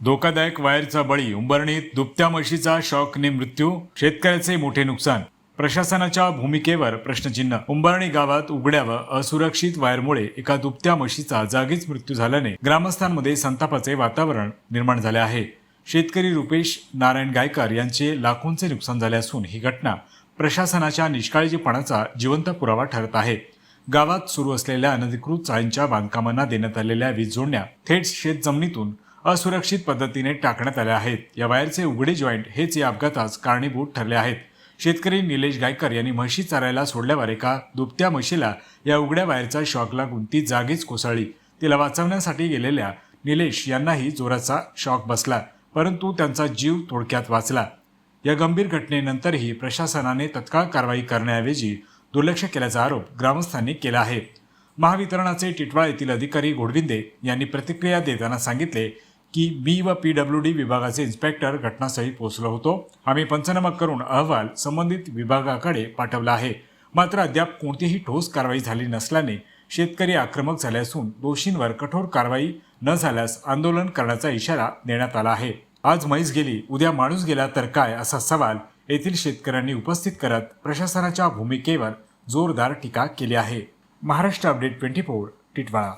धोकादायक वायरचा बळी उंबरणीत दुभत्या म्हशीचा शॉकने मृत्यू शेतकऱ्याचे मोठे नुकसान. प्रशासनाच्या भूमिकेवर प्रश्नचिन्ह. उंबरणी गावात उघड्या व असुरक्षित वायरमुळे एका दुभत्या म्हशीचा जागीच मृत्यू झाल्याने ग्रामस्थांमध्ये संतापाचे वातावरण निर्माण झाले आहे. शेतकरी रुपेश नारायण गायकर यांचे लाखोंचे नुकसान झाले असून ही घटना प्रशासनाच्या निष्काळजीपणाचा जिवंत पुरावा ठरत आहे. गावात सुरू असलेल्या अनधिकृत चाळींच्या बांधकामांना देण्यात आलेल्या वीज जोडण्या थेट शेत जमिनीतून असुरक्षित पद्धतीने टाकण्यात आल्या आहेत. या वायरचे उघडे जॉईंट हेच या अपघातास कारणीभूत ठरले आहेत. शेतकरी निलेश गायकर यांनी म्हशी चारायला सोडल्यावर एका दुभत्या म्हशीला या उघड्या वायरचा शॉक लागून ती जागीच कोसळली. तिला वाचवण्यासाठी गेलेल्या निलेश यांनाही जोराचा शॉक बसला परंतु त्यांचा जीव थोडक्यात वाचला. या गंभीर घटनेनंतरही प्रशासनाने तत्काळ कारवाई करण्याऐवजी दुर्लक्ष केल्याचा आरोप ग्रामस्थांनी केला आहे. महावितरणाचे टिटवाळ येथील अधिकारी घोडविंदे यांनी प्रतिक्रिया देताना सांगितले की मी व पी डब्ल्यू डी विभागाचे इन्स्पेक्टर घटनास्थळी पोहोचलो होतो. आम्ही पंचनामा करून अहवाल संबंधित विभागाकडे पाठवला आहे. मात्र अद्याप कोणतीही ठोस कारवाई झाली नसल्याने शेतकरी आक्रमक झाले असून दोषींवर कठोर कारवाई न झाल्यास आंदोलन करण्याचा इशारा देण्यात आला आहे. आज म्हैस गेली उद्या माणूस गेला तर काय असा सवाल येथील शेतकऱ्यांनी उपस्थित करत प्रशासनाच्या भूमिकेवर जोरदार टीका केली आहे. Maharashtra update twenty four Titwala.